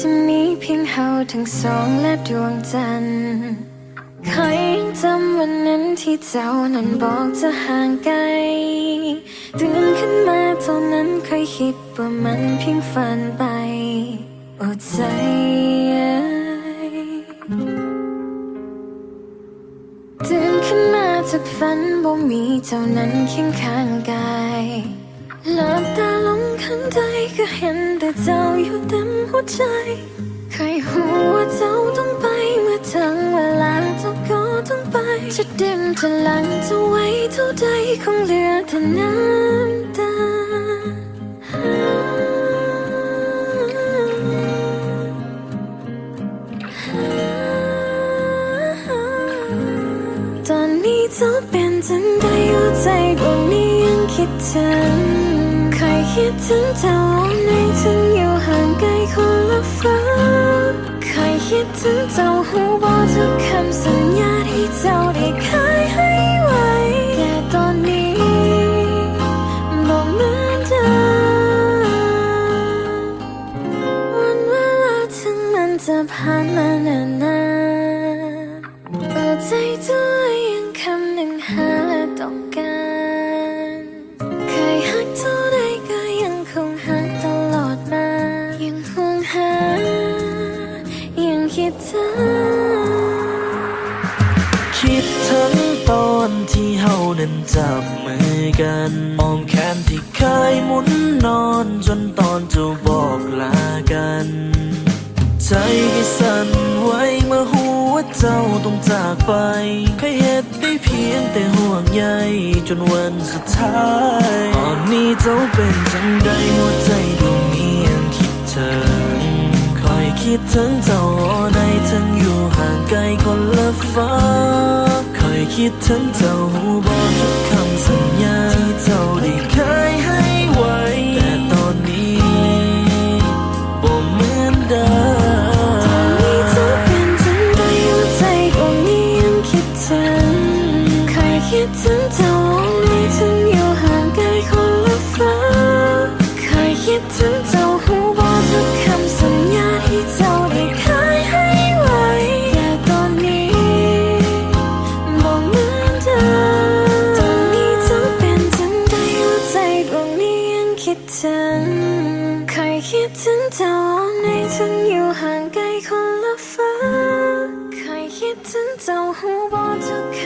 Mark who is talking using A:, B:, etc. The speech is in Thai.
A: จะมีเพียงเฮาทั้งสองและดวงจันทร์ใคอยยังจำวันนั้นที่เจ้านั้นบอกจะห่างไกลตื่นขึ้นมาตอนนั้นเคยคิดว่ามันเพียงฝันไปโอ้ใจตื่นขึ้นมาจากฝันบ่มีเจ้านั้นเคียงข้างกายหลับตาลงข้างใจก็เห็นแต่เจ้าอยู่ต็มหัว ใจ ใครหัวาเจ้าต้องไปเมื่อถึงเวลาเจ้าก็ต้องไป จะเดิมจะหลังจะไว้เท่าใดคงเหลือแต่น้ำตาตอนนี้เจ้าเป็นจังใดหัวใจดวงนี้ยังคิดถึงใครคิดถึงเจ้าในถึงอยู่ห่างไกล คนละฟ้าใครคิดถึงเจ้าหูบอกทุกคำสัญญาที่เจ้าได้เคยให้ไว้แต่ตอนนี้บอกเหมือนเดิมวันเวลาถึงมันจะผ่านมานานนาเอาใจตัว ที่
B: เฮานั้นจับมือกันอ้อมแขนที่เคยหมุนนอนจนตอนจะบอกลากัน ใจก็สั่นไหวเมื่อหัวเจ้าต้องจากไปเคยเหตุได้เพียงแต่ห่วงใยจนวันสุดท้ายตอนนี้เจ้าเป็นจังใดหัวใจดวงนี้ยังคิดถึงคอยคิดถึงเจ้าในถึงอยู่ห่างไกลคนละฟ้า คิดถึงเจ้าหูบอกทุกคำสัญญาที่เจ้าได้ คิด
A: ถึงเจ้าในถึงอยู่ห่างไกลคนละฟ้าใครคิดถึงเจ้าหูบอกทุกค